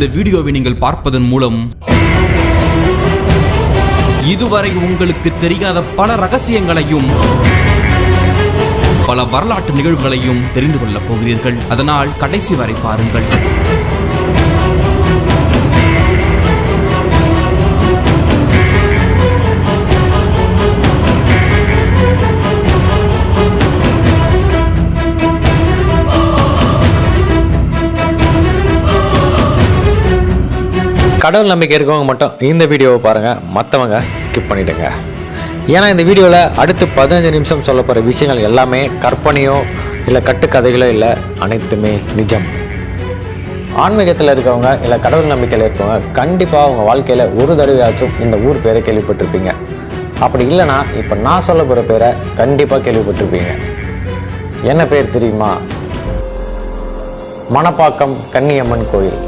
இந்த வீடியோவை நீங்கள் பார்ப்பதன் மூலம் இதுவரை உங்களுக்கு தெரியாத பல ரகசியங்களையும் பல வரலாற்று நிகழ்வுகளையும் தெரிந்து கொள்ளப் போகிறீர்கள். அதனால் கடைசி வரை பாருங்கள். கடவுள் நம்பிக்கை இருக்கவங்க மட்டும் இந்த வீடியோவை பாருங்கள் மற்றவங்க ஸ்கிப் பண்ணிவிடுங்க ஏன்னா இந்த வீடியோவில் அடுத்து பதினஞ்சு நிமிஷம் சொல்ல போகிற விஷயங்கள் எல்லாமே கற்பனையோ இல்லை கட்டுக்கதைகளோ இல்லை அனைத்துமே நிஜம். ஆன்மீகத்தில் இருக்கவங்க இல்லை கடவுள் நம்பிக்கையில் இருக்கவங்க கண்டிப்பாக அவங்க வாழ்க்கையில் ஒரு தடவையாச்சும் இந்த ஊர் பேரை கேள்விப்பட்டிருப்பீங்க. அப்படி இல்லைன்னா இப்போ நான் சொல்ல போகிற பேரை கண்டிப்பாக கேள்விப்பட்டிருப்பீங்க. என்ன பேர் தெரியுமா? மணப்பாக்கம் கன்னியம்மன் கோயில்.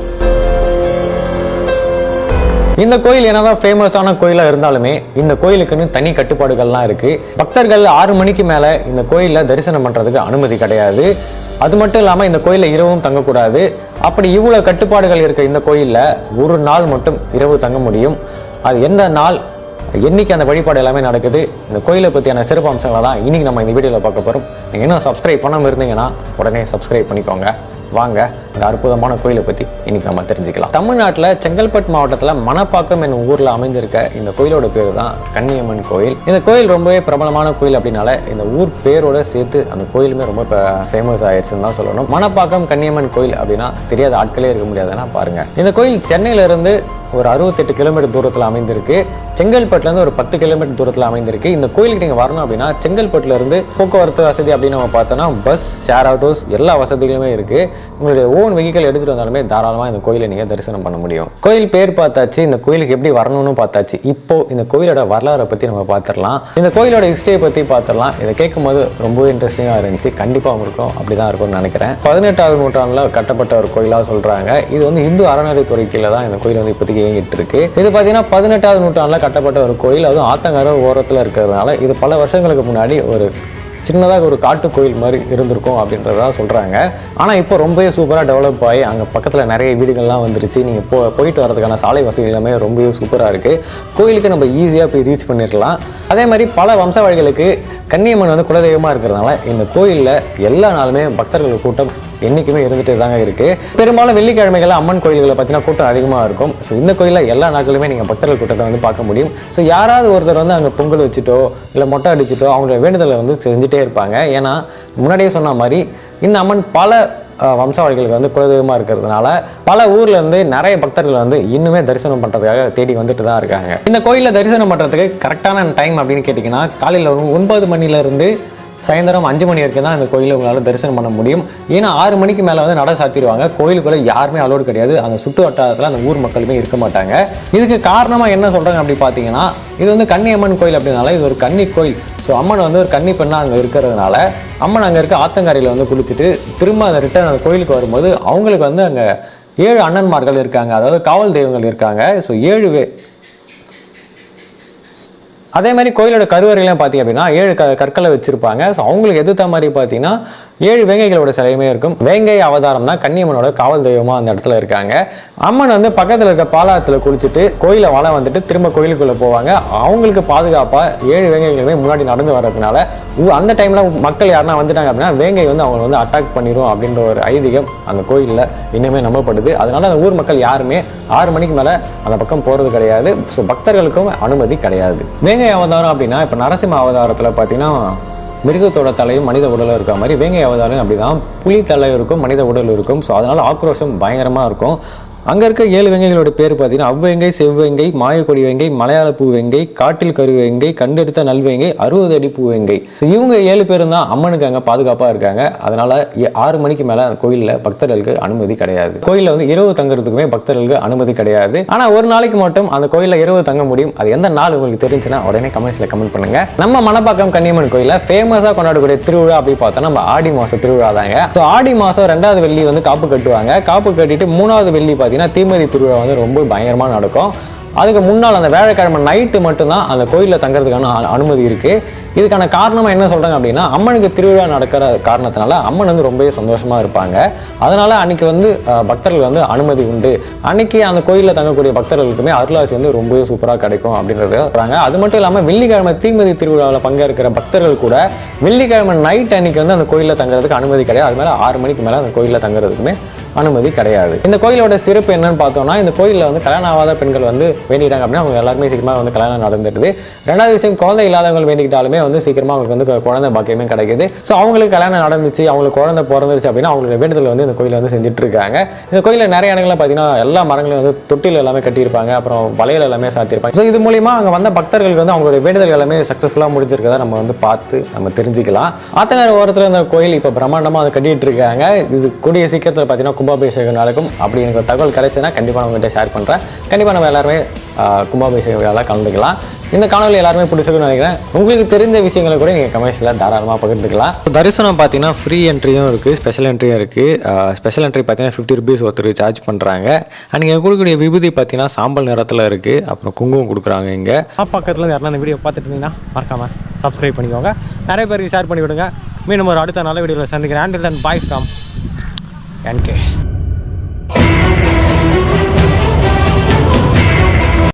இந்த கோயில் என்னதான் ஃபேமஸான கோயிலாக இருந்தாலுமே இந்த கோயிலுக்குன்னு தனி கட்டுப்பாடுகள்லாம் இருக்கு. பக்தர்கள் ஆறு மணிக்கு மேலே இந்த கோயிலில் தரிசனம் பண்ணுறதுக்கு அனுமதி கிடையாது. அது மட்டும் இல்லாமல் இந்த கோயிலில் இரவும் தங்கக்கூடாது. அப்படி இவ்வளோ கட்டுப்பாடுகள் இருக்க இந்த கோயிலில் ஒரு நாள் மட்டும் இரவு தங்க முடியும். அது எந்த நாள் என்னைக்கு அந்த வழிபாடு எல்லாமே நடக்குது இந்த கோயிலை பற்றியான சிறப்பு அம்சங்களை தான் இன்னைக்கு நம்ம இந்த வீடியோவில் பார்க்க போகிறோம் நீங்கள் இன்னும் சப்ஸ்கிரைப் பண்ணாமல் இருந்தீங்கன்னா உடனே சப்ஸ்கிரைப் பண்ணிக்கோங்க. வாங்க இந்த அற்புதமான கோயிலை பற்றி இன்னைக்கு நம்ம தெரிஞ்சுக்கலாம். தமிழ்நாட்டில் செங்கல்பட்டு மாவட்டத்தில் மணப்பாக்கம் என்னும் ஊரில் அமைந்திருக்க இந்த கோயிலோட பேர் தான் கன்னியம்மன் கோயில். இந்த கோயில் ரொம்பவே பிரபலமான கோயில் அப்படின்னால இந்த ஊர் பேரோட சேர்த்து அந்த கோயிலுமே ரொம்ப ஃபேமஸ் ஆயிடுச்சுன்னு தான் சொல்லணும். மணப்பாக்கம் கன்னியம்மன் கோயில் அப்படின்னா தெரியாத ஆட்களே இருக்க முடியாதுன்னா பாருங்க. இந்த கோயில் சென்னையில இருந்து ஒரு அறுபத்தெட்டு கிலோமீட்டர் தூரத்தில் அமைந்திருக்கு. செங்கல்பட்டுலேருந்து ஒரு பத்து கிலோமீட்டர் தூரத்தில் அமைந்திருக்கு. இந்த கோயிலுக்கு நீங்கள் வரணும் அப்படின்னா செங்கல்பட்டுலேருந்து போக்குவரத்து வசதி அப்படின்னு நம்ம பார்த்தோன்னா பஸ் ஷேர் ஆட்டோஸ் எல்லா வசதிகளுமே இருக்குது உங்களுடைய ஓன் வெஹிக்கல் எடுத்துகிட்டு வந்தாலுமே தாராளமாக இந்த கோயிலை நீங்கள் தரிசனம் பண்ண முடியும். கோயில் பேர் பார்த்தாச்சு இந்த கோயிலுக்கு எப்படி வரணும்னு பார்த்தாச்சு. இப்போ இந்த கோயிலோட வரலாறை பற்றி நம்ம பார்த்துடலாம். இந்த கோயிலோட ஹிஸ்டரியை பற்றி பார்த்துடலாம். இதை கேட்கும்போது ரொம்பவே இன்ட்ரெஸ்டிங்காக இருந்துச்சு. கண்டிப்பாக இருக்கும் அப்படி தான் இருக்கும்னு நினைக்கிறேன். பதினெட்டாவது நூற்றாண்டில் கட்டப்பட்ட ஒரு கோயிலாக சொல்கிறாங்க இது வந்து இந்து அறநிலைத்துறை கீழே தான் இந்த கோயில் வந்து இப்போதைக்கு இயங்கிட்டு இருக்கு இது பார்த்தீங்கன்னா பதினெட்டாவது நூற்றாண்டில் கட்டப்பட்ட ஒரு கோயில். அதுவும் ஆத்தங்கர ஓரத்தில் இருக்கிறதுனால இது பல வருஷங்களுக்கு முன்னாடி ஒரு சின்னதாக ஒரு காட்டு கோயில் மாதிரி இருந்திருக்கும் அப்படின்றதா சொல்கிறாங்க ஆனால் இப்போ ரொம்பவே சூப்பராக டெவலப் ஆகி அங்கே பக்கத்தில் நிறைய வீடுகள்லாம் வந்துருச்சு. நீங்கள் போ போயிட்டு வரதுக்கான சாலை வசதி எல்லாமே ரொம்பவே சூப்பராக இருக்குது கோயிலுக்கு நம்ம ஈஸியாக போய் ரீச் பண்ணிடலாம். அதே மாதிரி பல வம்சவாளிகளுக்கு கன்னியம்மன் வந்து குலதெய்வமாக இருக்கிறதுனால இந்த கோயிலில் எல்லா நாளுமே பக்தர்கள் கூட்டம் என்றைக்குமே இருந்துகிட்டே தாங்க இருக்குது பெரும்பாலும் வெள்ளிக்கிழமைகளில் அம்மன் கோயில்களை பார்த்தீங்கன்னா கூட்டம் அதிகமாக இருக்கும். ஸோ இந்த கோயிலில் எல்லா நாட்களுமே நீங்கள் பக்தர்கள் கூட்டத்தை வந்து பார்க்க முடியும். ஸோ யாராவது ஒருத்தர் வந்து அங்கே பொங்கல் வச்சுட்டோ இல்லை மொட்டை அடிச்சுட்டோ அவங்களுடைய வேண்டுதலை வந்து செஞ்சுட்டே இருப்பாங்க. ஏன்னா முன்னாடியே சொன்ன மாதிரி இந்த அம்மன் பல வம்சாவளிகளுக்கு வந்து குலதெய்வமாக இருக்கிறதுனால பல ஊர்லேருந்து நிறைய பக்தர்கள் வந்து இன்னுமே தரிசனம் பண்ணுறதுக்காக தேடி வந்துட்டு தான் இருக்காங்க. இந்த கோயிலில் தரிசனம் பண்ணுறதுக்கு கரெக்டான டைம் அப்படின்னு கேட்டிங்கன்னா காலையில் ஒன்பது மணிலேருந்து சாயந்தரம் அஞ்சு மணி வரைக்கும் தான் அந்த கோயிலை உங்களால் தரிசனம் பண்ண முடியும். ஏன்னா ஆறு மணிக்கு மேலே வந்து நட சாத்திடுவாங்க. கோயிலுக்குள்ளே யாருமே அலோடு கிடையாது. அந்த சுற்று வட்டாரத்தில் அந்த ஊர் மக்களுமே இருக்க மாட்டாங்க. இதுக்கு காரணமாக என்ன சொல்கிறாங்க அப்படி பார்த்தீங்கன்னா இது வந்து கன்னியம்மன் கோயில் அப்படின்னால இது ஒரு கன்னி கோயில். ஸோ அம்மன் வந்து ஒரு கன்னி பெண்ணாக அங்கே இருக்கிறதுனால அம்மன் அங்கே இருக்க ஆத்தங்கரையில் வந்து குளிச்சுட்டு திரும்ப அதை ரிட்டர்ன் அந்த கோயிலுக்கு வரும்போது அவங்களுக்கு வந்து அங்கே ஏழு அண்ணன்மார்கள் இருக்காங்க. அதாவது காவல் தெய்வங்கள் இருக்காங்க. ஸோ ஏழு அதே மாதிரி கோயிலோட கருவறையிலாம் பார்த்தீங்க அப்படின்னா ஏழு க கற்களை வச்சுருப்பாங்க. ஸோ அவங்களுக்கு எதிர்த்த மாதிரி பார்த்தீங்கன்னா ஏழு வேங்கைகளோட சிலையுமே இருக்கும். வேங்கை அவதாரம் தான் கன்னியம்மனோட காவல் தெய்வமாக அந்த இடத்துல இருக்காங்க. அம்மன் வந்து பக்கத்தில் இருக்க பாலாத்தில் குளிச்சுட்டு கோயிலை வளம் வந்துட்டு திரும்ப கோயிலுக்குள்ளே போவாங்க. அவங்களுக்கு பாதுகாப்பாக ஏழு வேங்கைகளுமே முன்னாடி நடந்து வர்றதுனால அந்த டைமில் மக்கள் யாருன்னா வந்துட்டாங்க அப்படின்னா வேங்கை வந்து அவங்க வந்து அட்டாக் பண்ணிடும் அப்படின்ற ஒரு ஐதீகம் அந்த கோயிலில் இன்னுமே நம்பப்படுது. அதனால அந்த ஊர் மக்கள் யாருமே ஆறு மணிக்கு மேலே அந்த பக்கம் போகிறது கிடையாது. ஸோ பக்தர்களுக்கும் அனுமதி கிடையாது. வேங்கை அவதாரம் அப்படின்னா இப்போ நரசிம்ம அவதாரத்தில் பார்த்தீங்கன்னா மிருகத்தோட தலையும் மனித உடலும் இருக்க மாதிரி வேங்கை அவதாரம் அப்படிதான். புலி தலை இருக்கும் மனித உடல் இருக்கும். ஸோ அதனால் ஆக்ரோஷம் பயங்கரமாக இருக்கும். அங்கே இருக்க ஏழு வெங்கைகளோட பேர் பார்த்தீங்கன்னா அவ்வெங்கை செவ்வெங்கை மாயக்கொடி வெங்கை மலையாள பூ வெங்கை காட்டில் கருவெங்கை கண்டெடுத்த நல்வெங்கை அறுபது அடி பூ வெங்கை. இவங்க ஏழு பேரும் தான் அம்மனுக்கு அங்கே பாதுகாப்பாக இருக்காங்க. அதனால ஆறு மணிக்கு மேலே அந்த கோயிலில் பக்தர்களுக்கு அனுமதி கிடையாது. கோயிலில் வந்து இரவு தங்குறதுக்குமே பக்தர்களுக்கு அனுமதி கிடையாது. ஆனால் ஒரு நாளைக்கு மட்டும் அந்த கோயிலில் இரவு தங்க முடியும். அது எந்த நாள் உங்களுக்கு தெரிஞ்சுன்னா உடனே கமெண்ட்ஸில் கமெண்ட் பண்ணுங்க. நம்ம மணப்பாக்கம் கன்னியம்மன் கோயிலில் ஃபேமஸாக கொண்டாடக்கூடிய திருவிழா அப்படி பார்த்தா நம்ம ஆடி மாதம் திருவிழா தாங்க ஸோ ஆடி மாதம் ரெண்டாவது வெள்ளி வந்து காப்பு கட்டுவாங்க. காப்பு கட்டிட்டு மூணாவது வெள்ளி பார்த்தீங்கன்னா தீமிதி திருவிழா வந்து ரொம்ப பயங்கரமாக நடக்கும். அதுக்கு முன்னால் அந்த வேலைக்கிழமை நைட்டு மட்டும்தான் அந்த கோயிலில் தங்குறதுக்கான அனுமதி இருக்குது இதுக்கான காரணமாக என்ன சொல்கிறாங்க அப்படின்னா அம்மனுக்கு திருவிழா நடக்கிற காரணத்தினால அம்மன் வந்து ரொம்பவே சந்தோஷமாக இருப்பாங்க. அதனால் அன்றைக்கி வந்து பக்தர்கள் வந்து அனுமதி உண்டு. அன்னைக்கு அந்த கோயிலில் தங்கக்கூடிய பக்தர்களுக்குமே அருளாசி வந்து ரொம்பவே சூப்பராக கிடைக்கும் அப்படின்றத சொல்கிறாங்க அது மட்டும் இல்லாமல் வெள்ளிக்கிழமை தீமதி திருவிழாவில் பங்கேற்கிற பக்தர்கள் கூட வெள்ளிக்கிழமை நைட் அன்றைக்கி வந்து அந்த கோயிலில் தங்குறதுக்கு அனுமதி கிடையாது. அது மேலே ஆறு மணிக்கு மேலே அந்த கோயிலில் தங்குறதுக்குமே அனுமதி கிடையாது. இந்த கோயிலோட சிறப்பு என்னன்னு பார்த்தோம்னா இந்த கோயிலில் வந்து கல்யாணம் ஆகாத பெண்கள் வந்து வேண்டிட்டாங்க அப்படின்னா அவங்க எல்லாருமே சீக்கிரமாக வந்து கல்யாணம் நடந்துடுது ரெண்டாவது விஷயம் குழந்தை இல்லாதவங்க வேண்டிக்கிட்டாலுமே வந்து சீக்கிரமாக அவங்களுக்கு வந்து கு- குழந்தை பாக்கியமே கிடைக்குது. ஸோ அவங்களுக்கு கல்யாணம் நடந்துச்சு அவங்களுக்கு குழந்தை பிறந்துருச்சு அப்படின்னா அவங்களோட வேண்டுதல் வந்து இந்த கோயிலில் வந்து செஞ்சுட்டு இருக்காங்க இந்த கோயிலில் நிறைய இடங்களில் பார்த்தீங்கன்னா எல்லா மரங்களையும் வந்து தொட்டில் எல்லாமே கட்டியிருப்பாங்க அப்புறம் வளையல் எல்லாமே சாத்தியிருப்பாங்க. ஸோ இது மூலியமா அங்கே வந்த பக்தர்களுக்கு வந்து அவங்களுடைய வேண்டுதல் எல்லாமே சக்ஸஸ்ஃபுல்லாக முடிஞ்சிருக்கதை நம்ம வந்து பார்த்து நம்ம தெரிஞ்சுக்கலாம். ஆத்தனார் ஓரத்தில் இந்த கோயில் இப்போ பிரம்மாண்டமாக அதை கட்டிட்டு இருக்காங்க இது கூடிய சீக்கிரத்தில் பார்த்தீங்கன்னா கும்பாபிஷேகம் நடக்கும் அப்படி எனக்கு தகவல் கிடைச்சுன்னா கண்டிப்பாக நான் உங்கள்கிட்ட ஷேர் பண்ணுறேன் கண்டிப்பாக நம்ம எல்லாருமே கும்பாபிஷேக விழாவில் கலந்துக்கலாம். இந்த காணொலி எல்லாருமே பிடிச்சிருக்குன்னு நினைக்கிறேன். உங்களுக்கு தெரிஞ்ச விஷயங்களை கூட நீங்கள் கமர்ஷியலாக தாராளமாக பகிர்ந்துக்கலாம். தரிசனம் பார்த்தீங்கன்னா ஃப்ரீ என்ட்ரியும் இருக்குது ஸ்பெஷல் என்ட்ரியும் இருக்குது ஸ்பெஷல் என்ட்ரி பார்த்தீங்கன்னா ஃபிஃப்டி ருபீஸ் ஒருத்தர் சார்ஜ் பண்ணுறாங்க அண்ட் நீங்கள் கொடுக்கக்கூடிய விபூதி பார்த்தீங்கன்னா சாம்பல் நிறத்தில் இருக்குது அப்புறம் குங்குமம் கொடுக்குறாங்க இங்கே. பக்கத்தில் யாருன்னா இந்த வீடியோ பார்த்துட்டு இருந்தீங்கன்னா மறக்காமல் சப்ஸ்கிரைப் பண்ணிக்கோங்க. நிறைய பேருக்கு ஷேர் பண்ணி விடுங்க மீண்டும் ஒரு அடுத்த நல்ல வீடியோவில் சந்திக்கிறேன். And then bye from Yan.